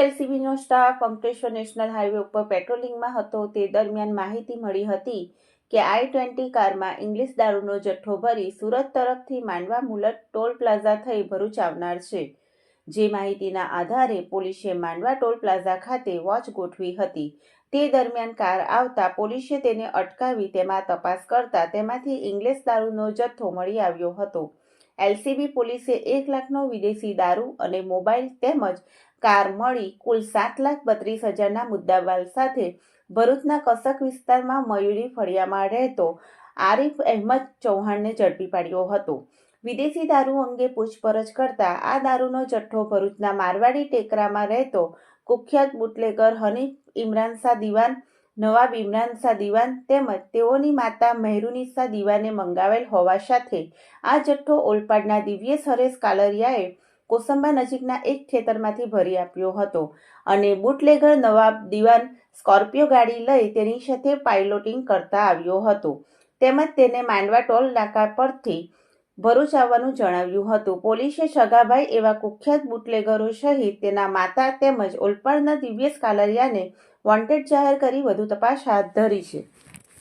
એલસીબીનો staff Ankleshwar national highway ઉપર પેટ્રોલિંગમાં હતો. તે દરમિયાન માહિતી મળી હતી કે આઈ ટ્વેન્ટી કારમાં ઇંગ્લિશ દારૂનો જથ્થો ભરી સુરત તરફથી માંડવા મુલટ ટોલ પ્લાઝા થઈ ભરૂચ આવનાર છે. જે માહિતીના આધારે પોલીસે માંડવા ટોલ પ્લાઝા ખાતે વોચ ગોઠવી હતી. તે દરમિયાન કાર આવતા પોલીસે તેને અટકાવી, તેમાં તપાસ કરતા તેમાંથી ઇંગ્લિશ દારૂનો જથ્થો મળી આવ્યો હતો. એલસીબી પોલીસે એક લાખનો વિદેશી દારૂ અને મોબાઈલ તેમજ કાર મળી કુલ સાત લાખ બત્રીસ હજારના મુદ્દામાલ સાથે ભરૂચના કસક વિસ્તારમાં મયુરી ફળિયામાં રહેતો આરિફ અહેમદ ચૌહાણને ઝડપી પાડ્યો હતો. વિદેશી દારૂ અંગે પૂછપરછ કરતા આ દારૂનો જથ્થો ભરૂચના મારવાડી ટેકરામાં રહેતો કુખ્યાત બુટલેગર હનીફ ઇમરાન શાહ દિવાન નવાબ ઇમરાનશા દિવાન તેમજ તેઓની માતા મહેરુનિસા દિવાને મંગાવેલ હોવા સાથે આ જથ્થો ઓલપાડના દિવ્યેશ હરેશ કાલરિયાએ કોસંબા નજીકના એક ખેતરમાંથી ભરી આપ્યો હતો અને બુટલેગર નવાબ દિવાન સ્કોર્પિયો ગાડી લઈ તેની સાથે પાઇલોટિંગ કરતા આવ્યો હતો. તેમજ તેને માંડવા ટોલ નાકા પરથી ભરૂચ આવવાનું જણાવ્યું હતું. પોલીસે સગાભાઈ એવા કુખ્યાત બુટલેગરો સહિત તેના માતા તેમજ ઓલપાડના દિવ્યેશ કાલરિયાને વોન્ટેડ જાહેર કરી વધુ તપાસ હાથ ધરી છે.